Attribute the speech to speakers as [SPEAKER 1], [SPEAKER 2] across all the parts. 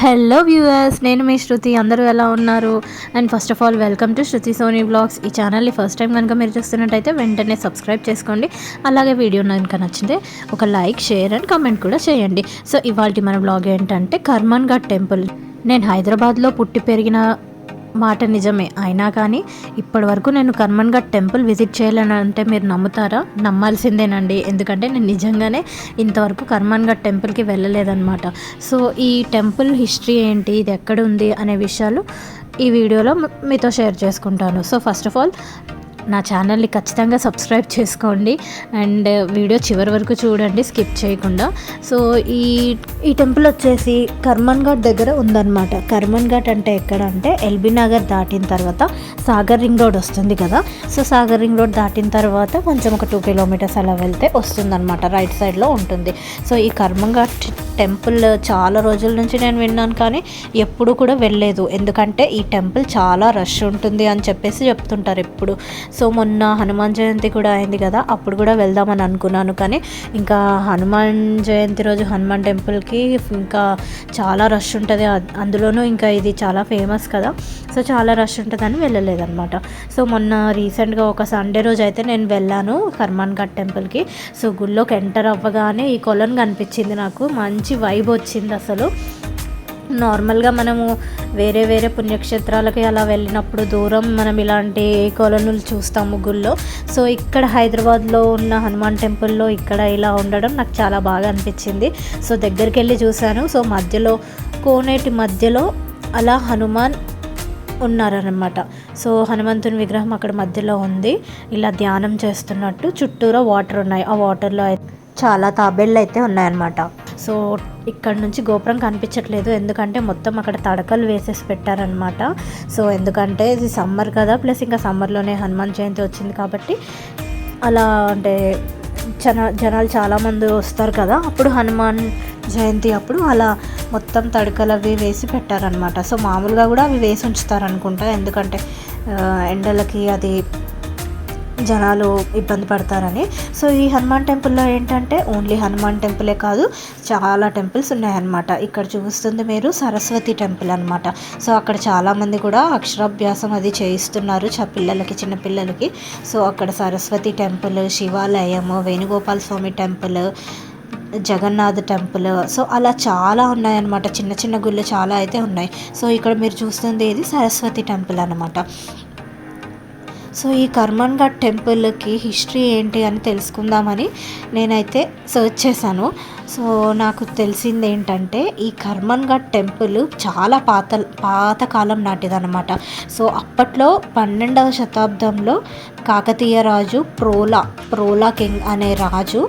[SPEAKER 1] Hello viewers నేను మీ శృతి. అందరూ ఎలా ఉన్నారు? And first of all welcome to Shruti Soni blogs ఈ ఛానల్ని ఫస్ట్ టైం కనుక మీరు చూస్తున్నట్టయితే వెంటనే సబ్స్క్రైబ్ చేసుకోండి. అలాగే వీడియో కనుక నచ్చితే ఒక లైక్ షేర్ అండ్ కమెంట్ కూడా చేయండి. సో ఇవాళ మన బ్లాగ్ ఏంటంటే కర్మన్ఘట్ టెంపుల్. నేను హైదరాబాద్లో పుట్టి పెరిగిన మాట నిజమే. అయినా కానీ ఇప్పటి వరకు నేను కర్మన్ఘట్ టెంపుల్ విజిట్ చేయాలని అంటే మీరు నమ్ముతారా? నమ్మాల్సిందేనండి. ఎందుకంటే నేను నిజంగానే ఇంతవరకు కర్మన్ఘట్ టెంపుల్కి వెళ్ళలేదన్నమాట. సో ఈ టెంపుల్ హిస్టరీ ఏంటి? ఇది ఎక్కడ ఉంది అనే విషయాలు ఈ వీడియోలో మీతో షేర్ చేసుకుంటాను. సో ఫస్ట్ ఆఫ్ ఆల్ నా ఛానల్ని ఖచ్చితంగా సబ్స్క్రైబ్ చేసుకోండి అండ్ వీడియో చివరి వరకు చూడండి స్కిప్ చేయకుండా. సో ఈ ఈ టెంపుల్ వచ్చేసి కర్మన్ ఘాట్ దగ్గర ఉందన్నమాట. కర్మన్ ఘాట్ అంటే ఎక్కడ అంటే ఎల్బీ నగర్ దాటిన తర్వాత సాగర్ రింగ్ రోడ్ వస్తుంది కదా. సో సాగర్ రింగ్ రోడ్ దాటిన తర్వాత కొంచెం ఒక టూ కిలోమీటర్స్ అలా వెళ్తే వస్తుందన్నమాట రైట్ సైడ్లో ఉంటుంది. సో ఈ కర్మన్ ఘాట్ టెంపుల్ చాలా రోజుల నుంచి నేను విన్నాను కానీ ఎప్పుడు కూడా వెళ్ళలేదు. ఎందుకంటే ఈ టెంపుల్ చాలా రష్ ఉంటుంది అని చెప్పేసి చెప్తుంటారు ఎప్పుడు. సో మొన్న హనుమాన్ జయంతి కూడా అయింది కదా అప్పుడు కూడా వెళ్దామని అనుకున్నాను. కానీ ఇంకా హనుమాన్ జయంతి రోజు హనుమాన్ టెంపుల్కి ఇంకా చాలా రష్ ఉంటుంది. అందులోనూ ఇంకా ఇది చాలా ఫేమస్ కదా. సో చాలా రష్ ఉంటుందని వెళ్ళలేదన్నమాట. సో మొన్న రీసెంట్గా ఒక సండే రోజు అయితే నేను వెళ్ళాను హనుమాన్ ఘాట్ టెంపుల్కి. సో గుళ్ళోకి ఎంటర్ అవ్వగానే ఈ కొలను కనిపించింది నాకు. మంచి వైబ్ వచ్చింది అసలు. నార్మల్గా మనము వేరే వేరే పుణ్యక్షేత్రాలకి అలా వెళ్ళినప్పుడు దూరం మనం ఇలాంటి కొలనులు చూస్తాము గుళ్ళో. సో ఇక్కడ హైదరాబాద్లో ఉన్న హనుమాన్ టెంపుల్లో ఇక్కడ ఇలా ఉండడం నాకు చాలా బాగా అనిపించింది. సో దగ్గరికి వెళ్ళి చూశాను. సో మధ్యలో కోనేటి మధ్యలో అలా హనుమాన్ ఉన్నారనమాట సో హనుమంతుని విగ్రహం అక్కడ మధ్యలో ఉంది. ఇలా ధ్యానం చేస్తున్నట్టు చుట్టూరా వాటర్ ఉన్నాయి. ఆ వాటర్లో అయితే చాలా తాబేళ్ళు అయితే ఉన్నాయన్నమాట. సో ఇక్కడ నుంచి గోపురం కనిపించట్లేదు. ఎందుకంటే మొత్తం అక్కడ తడకలు వేసేసి పెట్టారనమాట సో ఎందుకంటే ఇది సమ్మర్ కదా ప్లస్ ఇంకా సమ్మర్లోనే హనుమాన్ జయంతి వచ్చింది కాబట్టి అలా అంటే జన జనాలు చాలామంది వస్తారు కదా అప్పుడు హనుమాన్ జయంతి అప్పుడు అలా మొత్తం తడకలు అవి వేసి పెట్టారనమాట సో మామూలుగా కూడా అవి వేసి ఉంచుతారు అనుకుంటా ఎందుకంటే ఎండలకి అది జనాలు ఇబ్బంది పడతారని. సో ఈ హనుమాన్ టెంపుల్లో ఏంటంటే ఓన్లీ హనుమాన్ టెంపులే కాదు చాలా టెంపుల్స్ ఉన్నాయన్నమాట. ఇక్కడ చూస్తుంది మీరు సరస్వతి టెంపుల్ అనమాట సో అక్కడ చాలామంది కూడా అక్షరాభ్యాసం అది చేయిస్తున్నారు చ పిల్లలకి చిన్నపిల్లలకి సో అక్కడ Saraswati temple శివాలయము Venugopala Swamy temple Jagannath temple. So అలా చాలా ఉన్నాయన్నమాట. చిన్న చిన్న గుళ్ళు చాలా అయితే ఉన్నాయి. సో ఇక్కడ మీరు చూస్తుంది ఇది సరస్వతి టెంపుల్ అనమాట సో ఈ కర్మన్ ఘాట్ టెంపుల్కి హిస్టరీ ఏంటి అని తెలుసుకుందామని నేనైతే సర్చ్ చేశాను. సో నాకు తెలిసింది ఏంటంటే ఈ కర్మన్ ఘాట్ టెంపుల్ చాలా పాత పాతకాలం నాటిదన్నమాట. సో అప్పట్లో పన్నెండవ శతాబ్దంలో కాకతీయ రాజు ప్రోలా ప్రోలా కింగ్ అనే రాజు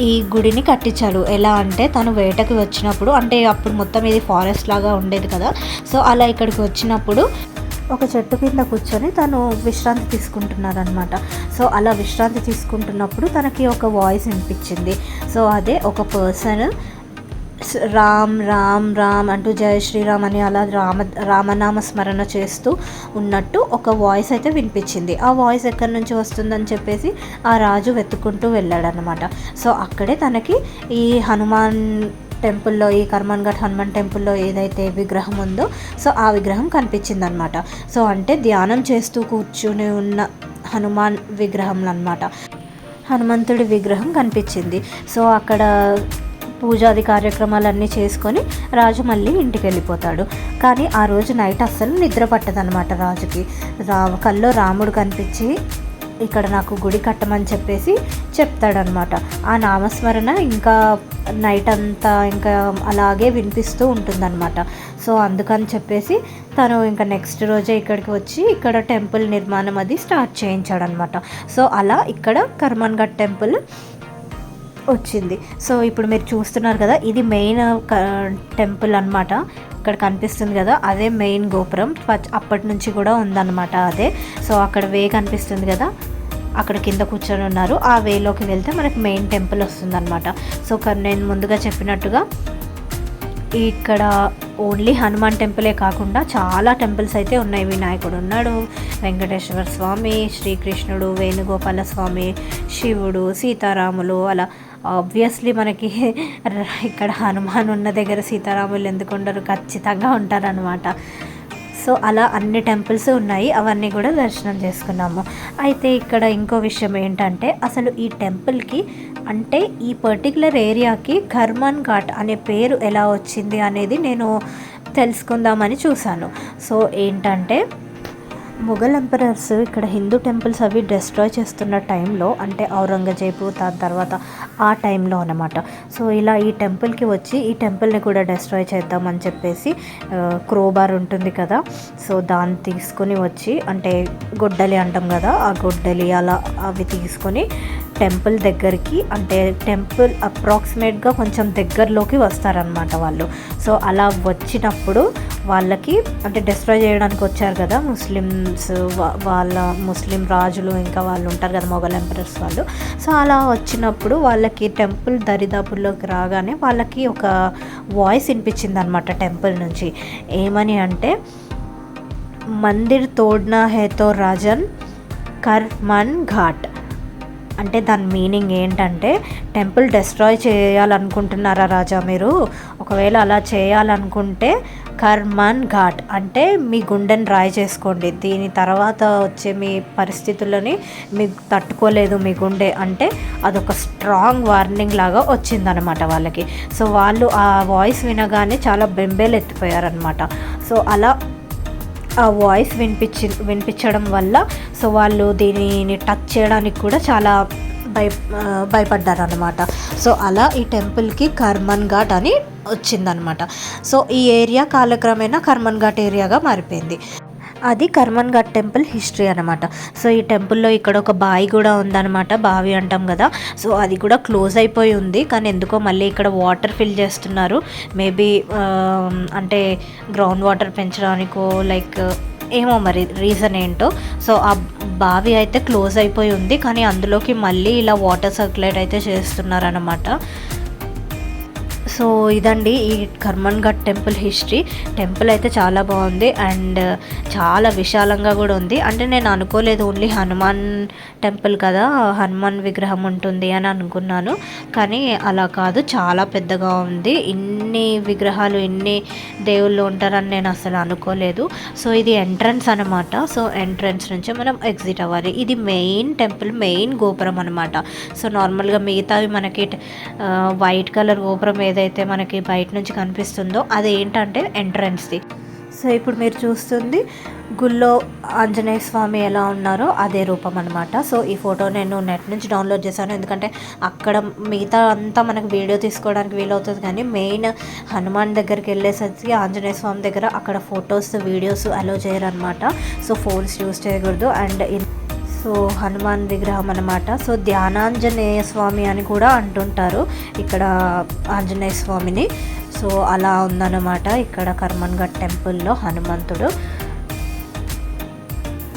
[SPEAKER 1] ఈ గుడిని కట్టించాడు. ఎలా అంటే తను వేటకు వచ్చినప్పుడు అంటే అప్పుడు మొత్తం ఇది ఫారెస్ట్ లాగా ఉండేది కదా. సో అలా ఇక్కడికి వచ్చినప్పుడు ఒక చెట్టు కింద కూర్చొని తను విశ్రాంతి తీసుకుంటున్నారనమాట సో అలా విశ్రాంతి తీసుకుంటున్నప్పుడు తనకి ఒక వాయిస్ వినిపించింది. సో అదే ఒక పర్సన్ రామ్ రామ్ రామ్ అంటూ జయ శ్రీరామ్ అని అలా రామ రామనామ స్మరణ చేస్తూ ఉన్నట్టు ఒక వాయిస్ అయితే వినిపించింది. ఆ వాయిస్ ఎక్కడి నుంచి వస్తుందని చెప్పేసి ఆ రాజు వెతుక్కుంటూ వెళ్ళాడనమాట సో అక్కడే తనకి ఈ హనుమాన్ టెంపుల్లో ఈ కర్మన్ఘట్ హనుమాన్ టెంపుల్లో ఏదైతే విగ్రహం ఉందో సో ఆ విగ్రహం కనిపించింది అనమాట సో అంటే ధ్యానం చేస్తూ కూర్చుని ఉన్న హనుమాన్ విగ్రహం అనమాట హనుమంతుడి విగ్రహం కనిపించింది. సో అక్కడ పూజాది కార్యక్రమాలన్నీ చేసుకొని రాజు మళ్ళీ ఇంటికి వెళ్ళిపోతాడు. కానీ ఆ రోజు నైట్ అస్సలు నిద్ర పట్టదనమాట రాజుకి. రా కల్లో రాముడు కనిపించి ఇక్కడ నాకు గుడి కట్టమని చెప్పేసి చెప్తాడనమాట. ఆ నామస్మరణ ఇంకా నైట్ అంతా ఇంకా అలాగే వినిపిస్తూ ఉంటుందన్నమాట సో అందుకని చెప్పేసి తను ఇంకా నెక్స్ట్ రోజే ఇక్కడికి వచ్చి ఇక్కడ టెంపుల్ నిర్మాణం అది స్టార్ట్ చేయించాడనమాట. సో అలా ఇక్కడ కర్మన్ఘట్ టెంపుల్ వచ్చింది. సో ఇప్పుడు మీరు చూస్తున్నారు కదా ఇది మెయిన్ టెంపుల్ అన్నమాట. ఇక్కడ కనిపిస్తుంది కదా అదే మెయిన్ గోపురం. అప్పటి నుంచి కూడా ఉందన్నమాట అదే. సో అక్కడ వే కనిపిస్తుంది కదా అక్కడ కింద కూర్చొని ఉన్నారు. ఆ వేలోకి వెళ్తే మనకి మెయిన్ టెంపుల్ వస్తుందన్నమాట. సో నేను ముందుగా చెప్పినట్టుగా ఇక్కడ ఓన్లీ హనుమాన్ టెంపులే కాకుండా చాలా టెంపుల్స్ అయితే ఉన్నాయి. వినాయకుడు ఉన్నాడు వెంకటేశ్వర స్వామి శ్రీకృష్ణుడు వేణుగోపాల స్వామి శివుడు సీతారాములు అలా. ఆబ్వియస్లీ మనకి ఇక్కడ హనుమాన్ ఉన్న దగ్గర సీతారాములు ఎందుకు ఉండరు? ఖచ్చితంగా ఉంటారనమాట సో అలా అన్ని టెంపుల్స్ ఉన్నాయి. అవన్నీ కూడా దర్శనం చేసుకున్నాము. అయితే ఇక్కడ ఇంకో విషయం ఏంటంటే అసలు ఈ టెంపుల్కి అంటే ఈ పర్టికులర్ ఏరియాకి ఖర్మన్ ఘాట్ అనే పేరు ఎలా వచ్చింది అనేది నేను తెలుసుకుందామని చూశాను. సో ఏంటంటే మొఘల్ ఎంపరర్స్ ఇక్కడ హిందూ టెంపుల్స్ అవి డిస్ట్రాయ్ చేస్తున్న టైంలో అంటే ఔరంగజేబు దాని తర్వాత ఆ టైంలో అనమాట సో ఇలా ఈ టెంపుల్కి వచ్చి ఈ టెంపుల్ని కూడా డిస్ట్రాయ్ చేద్దామని చెప్పేసి క్రోబార్ ఉంటుంది కదా సో దాన్ని తీసుకొని వచ్చి అంటే గొడ్డలి అంటాం కదా ఆ గొడ్డలి అలా అవి తీసుకొని టెంపుల్ దగ్గరికి అంటే టెంపుల్ అప్రాక్సిమేట్గా కొంచెం దగ్గరలోకి వస్తారనమాట వాళ్ళు. సో అలా వచ్చినప్పుడు వాళ్ళకి అంటే డిస్ట్రాయ్ చేయడానికి వచ్చారు కదా ముస్లిమ్స్ వాళ్ళ ముస్లిం రాజులు ఇంకా వాళ్ళు ఉంటారు కదా మొఘల్ ఎంపరర్స్ వాళ్ళు. సో అలా వచ్చినప్పుడు వాళ్ళకి టెంపుల్ దరిదాపుల్లోకి రాగానే వాళ్ళకి ఒక వాయిస్ వినిపించింది అనమాట టెంపుల్ నుంచి. ఏమని అంటే మందిర్ తోడ్నా హేతో రాజన్ కర్మన్ ఘాట్. అంటే దాని మీనింగ్ ఏంటంటే టెంపుల్ డిస్ట్రాయ్ చేయాలనుకుంటున్నారా రాజా మీరు? ఒకవేళ అలా చేయాలనుకుంటే కర్మన్ ఘాట్ అంటే మీ గుండెని రాయి చేసుకోండి. దీని తర్వాత వచ్చే మీ పరిస్థితులని మీకు తట్టుకోలేదు మీ గుండె. అంటే అదొక స్ట్రాంగ్ వార్నింగ్ లాగా వచ్చిందనమాట వాళ్ళకి. సో వాళ్ళు ఆ వాయిస్ వినగానే చాలా బెంబేలు ఎత్తిపోయారనమాట సో అలా ఆ వాయిస్ వినిపించి వినిపించడం వల్ల సో వాళ్ళు దీనిని టచ్ చేయడానికి కూడా చాలా భయ భయపడ్డారు అనమాట సో అలా ఈ టెంపుల్కి కర్మన్ ఘాట్ అని వచ్చిందనమాట సో ఈ ఏరియా కాలక్రమేణా కర్మన్ ఘాట్ ఏరియాగా మారిపోయింది. అది కర్మన్ ఘాట్ టెంపుల్ హిస్టరీ అనమాట సో ఈ టెంపుల్లో ఇక్కడ ఒక బావి కూడా ఉందన్నమాట బావి అంటాం కదా. సో అది కూడా క్లోజ్ అయిపోయి ఉంది. కానీ ఎందుకో మళ్ళీ ఇక్కడ వాటర్ ఫిల్ చేస్తున్నారు. మేబీ అంటే గ్రౌండ్ వాటర్ పెంచడానికో లైక్ ఏమో మరి రీజన్ ఏంటో. సో ఆ బావి అయితే క్లోజ్ అయిపోయి ఉంది. కానీ అందులోకి మళ్ళీ ఇలా వాటర్ సర్క్యులేట్ అయితే చేస్తున్నారనమాట సో ఇదండి ఈ కర్మన్ఘట్ టెంపుల్ హిస్టరీ. టెంపుల్ అయితే చాలా బాగుంది అండ్ చాలా విశాలంగా కూడా ఉంది. అంటే నేను అనుకోలేదు ఓన్లీ హనుమాన్ టెంపుల్ కదా హనుమాన్ విగ్రహం ఉంటుంది అని అనుకున్నాను. కానీ అలా కాదు చాలా పెద్దగా ఉంది. ఇన్ని విగ్రహాలు ఇన్ని దేవుళ్ళు ఉంటారని నేను అసలు అనుకోలేదు. సో ఇది ఎంట్రన్స్ అనమాట సో ఎంట్రన్స్ నుంచి మనం ఎగ్జిట్ అవ్వాలి. ఇది మెయిన్ టెంపుల్ మెయిన్ గోపురం అనమాట సో నార్మల్గా మిగతావి మనకి వైట్ కలర్ గోపురం ఏదైతే మనకి బయట నుంచి కనిపిస్తుందో అది ఏంటంటే ఎంట్రన్స్ది సో ఇప్పుడు మీరు చూస్తుంది గుళ్ళో ఆంజనేయ స్వామి ఎలా ఉన్నారో అదే రూపం అనమాట సో ఈ ఫోటో నేను నెట్ నుంచి డౌన్లోడ్ చేశాను. ఎందుకంటే అక్కడ మిగతా అంతా మనకు వీడియో తీసుకోవడానికి వీలవుతుంది కానీ మెయిన్ హనుమాన్ దగ్గరికి వెళ్ళేసరికి ఆంజనేయ స్వామి దగ్గర అక్కడ ఫొటోస్ వీడియోస్ అలో చేయరనమాట సో ఫోన్స్ యూస్ చేయకూడదు. అండ్ సో హనుమాన్ విగ్రహం అనమాట సో ధ్యానాంజనేయ స్వామి అని కూడా అంటుంటారు. ఇక్కడ ఆంజనేయ స్వామిని. సో అలా ఉందన్నమాట ఇక్కడ కర్మన్ఘట్ టెంపుల్లో హనుమంతుడు.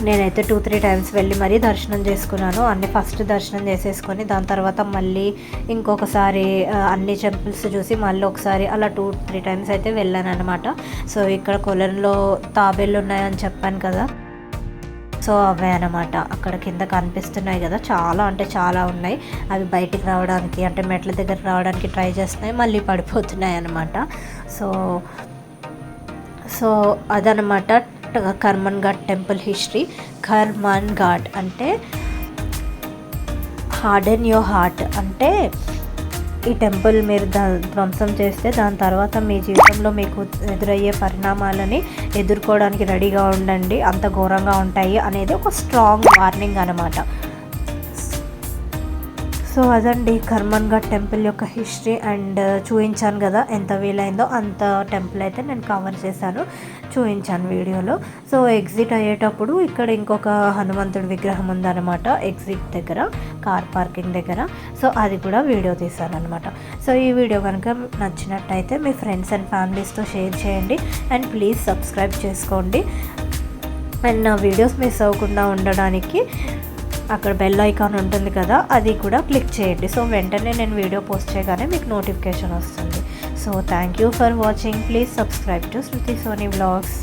[SPEAKER 1] నేనైతే టూ త్రీ టైమ్స్ వెళ్ళి మరీ దర్శనం చేసుకున్నాను. అన్ని ఫస్ట్ దర్శనం చేసేసుకొని దాని తర్వాత మళ్ళీ ఇంకొకసారి అన్ని టెంపుల్స్ చూసి మళ్ళీ ఒకసారి అలా టూ త్రీ టైమ్స్ అయితే వెళ్ళాను అనమాట సో ఇక్కడ కొలంలో తాబేళ్ళు ఉన్నాయని చెప్పాను కదా. సో అవే అనమాట అక్కడ కింద కనిపిస్తున్నాయి కదా చాలా అంటే చాలా ఉన్నాయి. అవి బయటికి రావడానికి అంటే మెట్ల దగ్గర రావడానికి ట్రై చేస్తున్నాయి మళ్ళీ పడిపోతున్నాయి అనమాట సో సో అదనమాట కర్మన్ ఘాట్ టెంపుల్ హిస్టరీ. కర్మన్ ఘాట్ అంటే హార్డెన్ యువర్ హార్ట్ అంటే ఈ టెంపుల్ మీరు ధ్వంసం చేస్తే దాని తర్వాత మీ జీవితంలో మీకు ఎదురయ్యే పరిణామాలని ఎదుర్కోవడానికి రెడీగా ఉండండి. అంత ఘోరంగా ఉంటాయి అనేది ఒక స్ట్రాంగ్ వార్నింగ్ అనమాట సో అదండి కర్మన్ఘట్ టెంపుల్ యొక్క హిస్టరీ అండ్ చూపించాను కదా ఎంత వీలైందో అంత టెంపుల్ అయితే నేను కవర్ చేశాను చూపించాను వీడియోలో. సో ఎగ్జిట్ అయ్యేటప్పుడు ఇక్కడ ఇంకొక హనుమంతుడి విగ్రహం ఉందన్నమాట ఎగ్జిట్ దగ్గర కార్ పార్కింగ్ దగ్గర. సో అది కూడా వీడియో తీశాను అనమాట సో ఈ వీడియో కనుక నచ్చినట్టయితే మీ ఫ్రెండ్స్ అండ్ ఫ్యామిలీస్తో షేర్ చేయండి అండ్ ప్లీజ్ సబ్స్క్రైబ్ చేసుకోండి. అండ్ నా వీడియోస్ మిస్ అవ్వకుండా ఉండడానికి అక్కడ బెల్ ఐకాన్ ఉంటుంది కదా అది కూడా క్లిక్ చేయండి. సో వెంటనే నేను వీడియో పోస్ట్ చేయగానే మీకు నోటిఫికేషన్ వస్తుంది. So thank you for watching please subscribe to Shruti Soni blogs